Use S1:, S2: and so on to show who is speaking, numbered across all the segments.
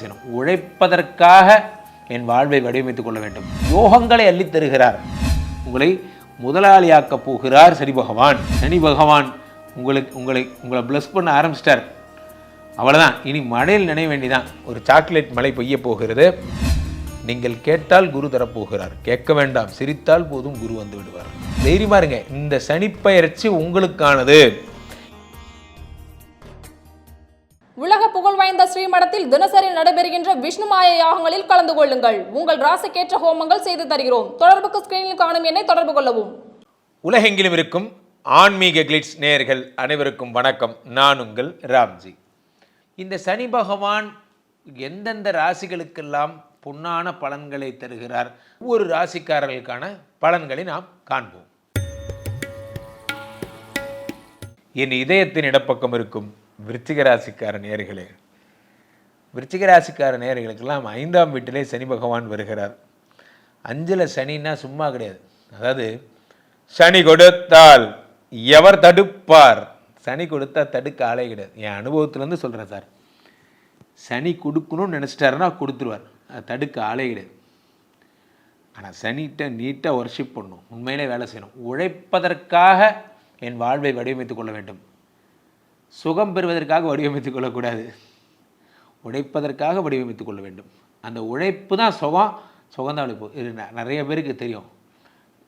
S1: செய்யணும். உழைப்பதற்காக என் வாழ்வை வடிவமைத்துக் கொள்ள வேண்டும். யோகங்களை அள்ளித் தருகிறார். உங்களை முதலாளியாக்கப் போகிறார் சனி பகவான். சனி பகவான் உங்களுக்கு உங்களை உங்களை ப்ளஸ் பண்ண ஆரம்பிச்சிட்டார். அவ்வளவுதான். இனி மழையில் நினைய வேண்டிதான். ஒரு சாக்லேட் மழை பெய்ய போகிறது. நீங்கள் கேட்டால் குரு தரப்போகிறார். கேட்க வேண்டாம். சிரித்தால் போதும் குரு வந்து விடுவார். தைரியமாருங்க இந்த சனிப்பயிற்சி உங்களுக்கானது.
S2: உலக புகழ் வாய்ந்த ஸ்ரீமடத்தில் தினசரி நடைபெறுகின்ற விஷ்ணுமாய யாகங்களில் கலந்து கொள்ளுங்கள். உங்கள் ராசிக்கேற்ற ஹோமங்கள் செய்து தருகிறோம். தொடர்புக்கு ஸ்கிரீனில் காணும் என்னை தொடர்பு கொள்ளவும்.
S1: உலகெங்கிலும் இருக்கும் ஆன்மீக கிளிட்ஸ் நேயர்கள் அனைவருக்கும் வணக்கம். நான் உங்கள் ராம்ஜி. இந்த சனி பகவான் எந்தெந்த ராசிகளுக்கெல்லாம் பொன்னான பலன்களை தருகிறார்? ஒவ்வொரு ராசிக்காரர்களுக்கான பலன்களை நாம் காண்போம். என் இதயத்தின் இடப்பக்கம் இருக்கும் விருச்சிக ராசிக்கார நேயர்களே விருச்சிக ராசிக்கார நேயர்களுக்கெல்லாம் ஐந்தாம் வீட்டிலே சனி பகவான் வருகிறார். அஞ்சில் சனின்னா சும்மா கிடையாது. அதாவது சனி கொடுத்தால் எவர் தடுப்பார்? சனி கொடுத்தா தடுக்க ஆளே கிடையாது. என் அனுபவத்திலேருந்து சொல்கிறேன் சார். சனி கொடுக்கணும்னு நினச்சிட்டாருன்னா கொடுத்துருவார். அது தடுக்க ஆளே கிடையாது. ஆனால் சனிகிட்ட நீட்டாக ஒர்ஷிப் பண்ணணும். உண்மையிலே வேலை செய்யணும். உழைப்பதற்காக என் வாழ்வை வடிவமைத்துக் கொள்ள வேண்டும். சுகம் பெறுவதற்காக வடிவமைத்துக் கொள்ளக்கூடாது. உழைப்பதற்காக வடிவமைத்துக் கொள்ள வேண்டும். அந்த உழைப்பு தான் சுகம். சுகந்தான் உழைப்பு. இது ந- நிறைய பேருக்கு தெரியும்.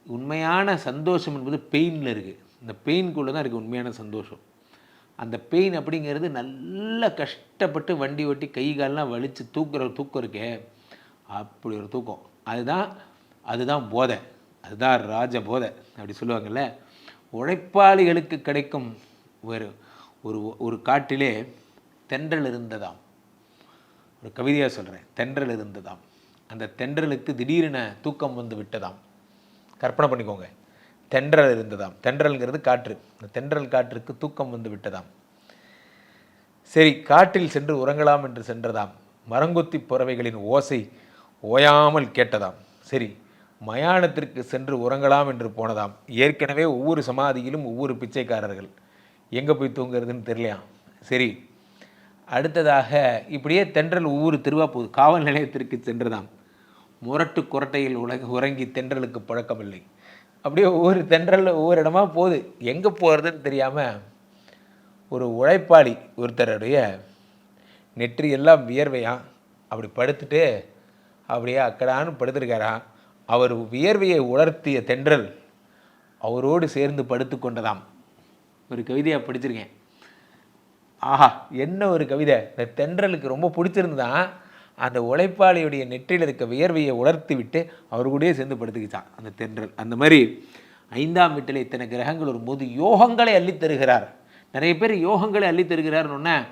S1: உண்மையான சந்தோஷம் என்பது பெயினில் இருக்குது இந்த பெயின்குள்ளே தான் இருக்குது உண்மையான சந்தோஷம். அந்த பெயின் அப்படிங்கிறது நல்ல கஷ்டப்பட்டு வண்டி ஓட்டி கை கால்லாம் வலித்து தூக்குற ஒரு தூக்கம் இருக்கே. அப்படி ஒரு தூக்கம். அதுதான் அதுதான் போதை. அதுதான் ராஜ போதை அப்படி சொல்லுவாங்கல்ல. உழைப்பாளிகளுக்கு கிடைக்கும் ஒரு ஒரு ஒரு காட்டிலே தென்றல் இருந்ததாம். ஒரு கவிதையாக சொல்கிறேன் தென்றல் இருந்ததாம். அந்த தென்றலுக்கு திடீரென தூக்கம் வந்து விட்டதாம். கற்பனை பண்ணிக்கோங்க. தென்றல் இருந்ததாம். தென்றல்ங்கிறது காற்று. இந்த தென்றல் காற்றுக்கு தூக்கம் வந்து விட்டதாம். சரி காட்டில் சென்று உறங்கலாம் என்று சென்றதாம். மரங்கொத்தி பறவைகளின் ஓசை ஓயாமல் கேட்டதாம். சரி மயானத்திற்கு சென்று உறங்கலாம் என்று போனதாம். ஏற்கனவே ஒவ்வொரு சமாதியிலும் ஒவ்வொரு பிச்சைக்காரர்கள். எங்கே போய் தூங்குறதுன்னு தெரியலையாம் சரி. அடுத்ததாக இப்படியே தென்றல் ஒவ்வொரு திருவா போகுது. காவல் நிலையத்திற்கு சென்றதாம் முரட்டு குரட்டையில் உலக உறங்கி தென்றலுக்கு பழக்கமில்லை. அப்படியே ஒவ்வொரு தென்றல் ஒவ்வொரு இடமா போகுது. எங்கே போகிறதுன்னு தெரியாமல் ஒரு உழைப்பாளி ஒருத்தருடைய நெற்றி எல்லாம் வியர்வையாம் அப்படி படுத்துட்டு அப்படியே அக்கடான்னு படுத்திருக்காராம் அவர் வியர்வையை உலர்த்திய தென்றல் அவரோடு சேர்ந்து படுத்து கொண்டதாம். ஒரு கவிதையாக படிச்சிருக்கேன் ஆஹா என்ன ஒரு கவிதை. இந்த தென்றலுக்கு ரொம்ப பிடிச்சிருந்தான் அந்த உழைப்பாளியுடைய நெற்றியில் இருக்க வியர்வையை உலர்த்தி விட்டு அவர் கூடயே சேர்ந்து படுத்துக்கிச்சான் அந்த தென்றல். அந்த மாதிரி ஐந்தாம் வீட்டில் இத்தனை கிரகங்கள் வரும்போது யோகங்களை அள்ளித் தருகிறார். நிறைய பேர் யோகங்களை அள்ளித் தருகிறாருன்னு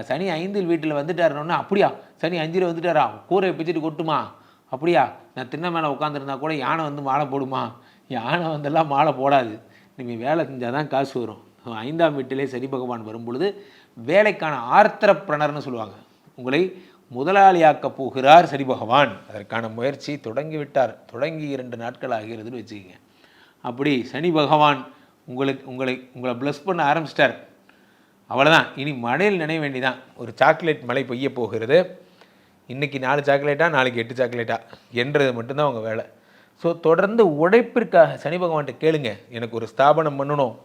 S1: சனி ஐந்தில் வீட்டில் வந்துட்டாருன்னு அப்படியா? சனி அஞ்சில் வந்துட்டாரா? கூரை பிச்சுட்டு கொட்டுமா? அப்படியா? நான் திண்ணை மேலே உட்காந்துருந்தா கூட யானை வந்து மாலை போடுமா? யானை வந்தெல்லாம் மாலை போடாது. நீங்கள் வேலை செஞ்சால் தான் காசு வரும். ஐந்தாம் வீட்டிலே சனி பகவான் வரும்பொழுது வேலைக்கான ஆர்த்தர பிரணர்னு சொல்லுவாங்க. உங்களை முதலாளியாக்கப் போகிறார் சரி பகவான். அதற்கான முயற்சி தொடங்கிவிட்டார். தொடங்கி இரண்டு நாட்கள் ஆகிறதுன்னு வச்சுக்கோங்க. அப்படி சனி பகவான் உங்களுக்கு உங்களை உங்களை ப்ளஸ் பண்ண ஆரம்பிச்சிட்டார். அவ்வளோதான் இனி மழையில் நினைய வேண்டிதான். ஒரு சாக்லேட் மழை பெய்ய போகிறது. இன்றைக்கி நாலு சாக்லேட்டா நாளைக்கு எட்டு சாக்லேட்டா என்றது மட்டும்தான் உங்கள் வேலை. ஸோ தொடர்ந்து உழைப்பிற்காக சனி பகவான்கிட்ட கேளுங்க. எனக்கு ஒரு ஸ்தாபனம் பண்ணணும்.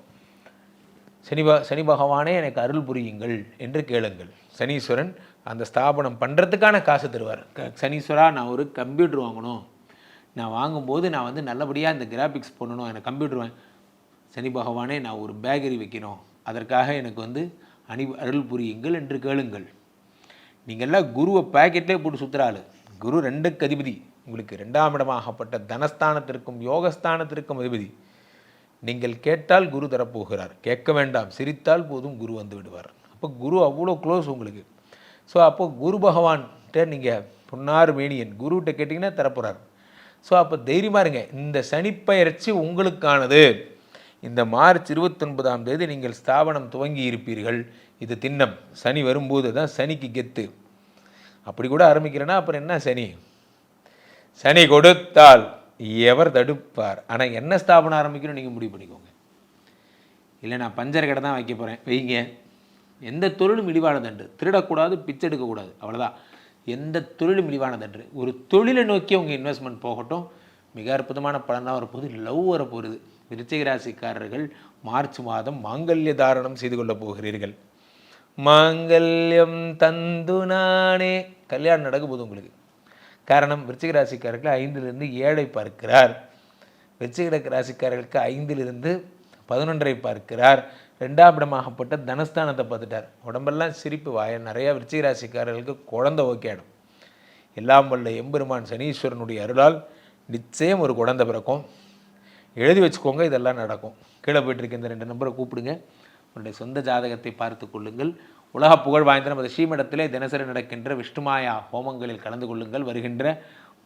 S1: சனி ப சனி பகவானே எனக்கு அருள் புரியுங்கள் என்று கேளுங்கள். சனீஸ்வரன் அந்த ஸ்தாபனம் பண்ணுறதுக்கான காசு தருவார். க சனீஸ்வரா நான் ஒரு கம்ப்யூட்டர் வாங்கணும். நான் வாங்கும்போது நான் வந்து நல்லபடியாக இந்த கிராஃபிக்ஸ் பண்ணணும் எனக்கு கம்ப்யூட்டர் வாங்க சனி பகவானே நான் ஒரு பேக்கரி வைக்கணும். அதற்காக எனக்கு வந்து அணி அருள் புரியுங்கள் என்று கேளுங்கள். நீங்கள்லாம் குருவை பேக்கெட்லேயே போட்டு சுற்றுறாள் குரு ரெண்டுக்கு அதிபதி. உங்களுக்கு ரெண்டாம் இடமாகப்பட்ட தனஸ்தானத்திற்கும் யோகஸ்தானத்திற்கும் அதிபதி. நீங்கள் கேட்டால் குரு தரப்போகிறார். கேட்க வேண்டாம். சிரித்தால் போதும் குரு வந்து விடுவார். அப்போ குரு அவ்வளோ க்ளோஸ் உங்களுக்கு. ஸோ அப்போ குரு பகவான்கிட்ட நீங்கள் பொன்னார் மேனியன் குருகிட்ட கேட்டிங்கன்னா தரப்போகிறார் ஸோ அப்போ தைரியமாக இருங்க. இந்த சனிப்பயிற்சி உங்களுக்கானது. இந்த மார்ச் இருபத்தொன்பதாம் தேதி நீங்கள் ஸ்தாபனம் துவங்கி இருப்பீர்கள். இது திண்ணம். சனி வரும்போது தான் சனிக்கு கெத்து. அப்படி கூட ஆரம்பிக்கிறேன்னா அப்புறம் என்ன சனி? சனி கொடுத்தால் எவர் தடுப்பார். ஆனால் என்ன ஸ்தாபனம் ஆரம்பிக்கணும் நீங்கள் முடிவு பண்ணிக்கோங்க. இல்லை நான் பஞ்சர் கடை தான் வைக்க போகிறேன் வைங்க. எந்த தொழிலும் இழிவானதன்று திருடக்கூடாது பிச்சை எடுக்கக்கூடாது. அவ்வளோதான் எந்த தொழிலும் இழிவானதன்று ஒரு தொழிலை நோக்கி அவங்க இன்வெஸ்ட்மெண்ட் போகட்டும். மிக அற்புதமான பலனாக தான் வரப்போகுது. லவ் வரப்போகுது. விருச்சிகராசிக்காரர்கள் மார்ச் மாதம் மாங்கல்ய தாரணம் செய்து கொள்ளப் போகிறீர்கள். மாங்கல்யம் தந்து நானே. கல்யாணம் நடக்க போகுது உங்களுக்கு. காரணம் விருச்சிக ராசிக்காரர்கள் ஐந்திலிருந்து ஏழை பார்க்கிறார். விருச்சிக ராசிக்காரர்களுக்கு ஐந்திலிருந்து பதினொன்றை பார்க்கிறார். ரெண்டாம் இடமாகப்பட்ட தனஸ்தானத்தை பார்த்துட்டார். உடம்பெல்லாம் சிரிப்பு வாய நிறையா விருச்சிக ராசிக்காரர்களுக்கு குழந்தை ஓகேடும் எல்லாம் வல்ல எம்பெருமான் சனீஸ்வரனுடைய அருளால் நிச்சயம் ஒரு குழந்தை பிறக்கும். எழுதி வச்சுக்கோங்க இதெல்லாம் நடக்கும். கீழே போயிட்டுருக்க இந்த ரெண்டு நம்பரை கூப்பிடுங்க. உங்களுடைய சொந்த ஜாதகத்தை பார்த்து கொள்ளுங்கள். உலக புகழ் வாய்ந்த நமது ஸ்ரீமடத்திலே தினசரி நடக்கின்ற விஷ்ணுமாயா ஹோமங்களில் கலந்து கொள்ளுங்கள். வருகின்ற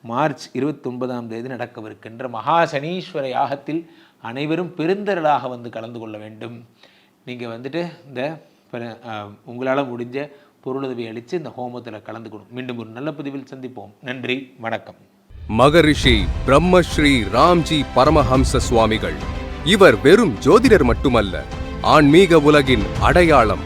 S1: மார்ச் இருபத்தி ஒன்பதாம் தேதி நடக்கவிருக்கின்ற மகா சனீஸ்வர யாகத்தில் அனைவரும் பெருந்தரலாக வந்து கலந்து கொள்ள வேண்டும். நீங்கள் வந்துட்டு இந்த உங்களால் முடிஞ்ச பொருளுதவி அளித்து இந்த ஹோமத்தில் கலந்துக்கணும் மீண்டும் ஒரு நல்ல பதிவில் சந்திப்போம். நன்றி வணக்கம்.
S3: மகரிஷி பிரம்மஸ்ரீ ராம்ஜி பரமஹம்ச சுவாமிகள். இவர் வெறும் ஜோதிடர் மட்டுமல்ல ஆன்மீக உலகின் அடையாளம்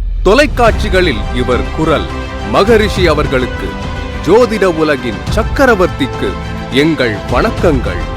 S3: தொலைக்காட்சிகளில் இவர் குரல். மகரிஷி அவர்களுக்கு ஜோதிட உலகின் சக்கரவர்த்திக்கு எங்கள் வணக்கங்கள்.